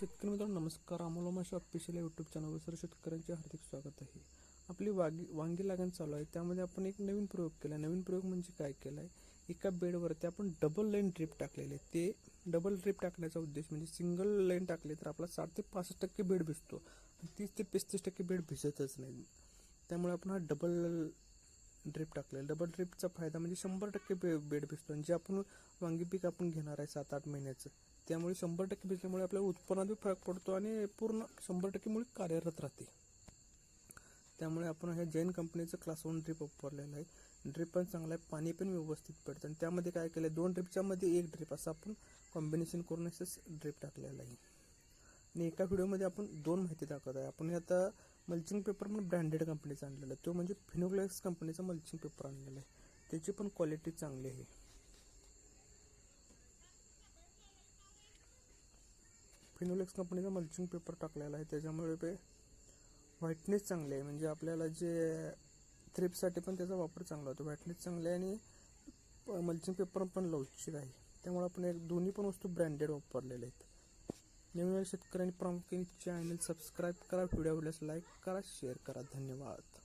शेतकरी मित्रांनो नमस्कार. अमोल माशा ऑफिशियल यूट्यूब चॅनलवर सर्व शेतकऱ्यांचे हार्दिक स्वागत आहे. आपली वागी वांगी लागण चालू आहे. त्यामध्ये आपण एक नवीन प्रयोग केला नवीन प्रयोग म्हणजे काय केला आहे एका बेडवरती आपण डबल लाईन ड्रिप टाकलेले आहे. ते डबल ड्रिप टाकण्याचा उद्देश म्हणजे सिंगल लाईन टाकले तर आपला साठ ते पासष्ट टक्के बेड भिजतो. आणि तीस ते पस्तीस टक्के बेड भिजतच नाही. त्यामुळे आपण हा डबल ड्रिप टाकलेला. डबल ड्रिपचा फायदा म्हणजे शंभर टक्के बे बेड भिजतो. आणि जे आपण वांगी पीक आपण घेणार आहे सात आठ महिन्याचं त्यामुळे शंभर टक्के भिजल्यामुळे आपल्या उत्पन्नात फरक पडतो आणि पूर्ण शंभर टक्के मुळे कार्यरत राहते. त्यामुळे आपण ह्या जैन कंपनीचं क्लास वन ड्रिप वापरलेलं आहे. ड्रिप पण चांगला आहे पाणी पण व्यवस्थित पडतं. आणि त्यामध्ये काय केलं दोन ड्रिपच्या मध्ये एक ड्रिप असं आपण कॉम्बिनेशन करून असं ड्रिप टाकलेलं आहे. आणि एका व्हिडिओमध्ये आपण दोन माहिती दाखवत आहे. आपण आता मल्चिंग पेपर पण ब्रँडेड कंपनीचा आणलेला आहे. तो म्हणजे फिनोग्लेक्स कंपनीचा मल्चिंग पेपर आणलेला आहे. त्याची पण क्वालिटी चांगली आहे. फिनोलेक्स कंपनीचा मल्चिंग पेपर टाकलेला आहे. त्याच्यामुळे ते व्हाईटनेस चांगले आहे. म्हणजे आपल्याला जे थ्रिपसाठी पण त्याचा वापर चांगला होतो. व्हाईटनेस चांगले आहे आणि मल्चिंग पेपर पण लवचिक आहे. त्यामुळे आपण एक दोन्ही पण वस्तू ब्रँडेड वापरलेल्या आहेत. नवीन शेतकऱ्यांनी प्रामुख्याने चॅनल सबस्क्राईब करा. व्हिडिओ आवडल्यास लाईक करा शेअर करा. धन्यवाद.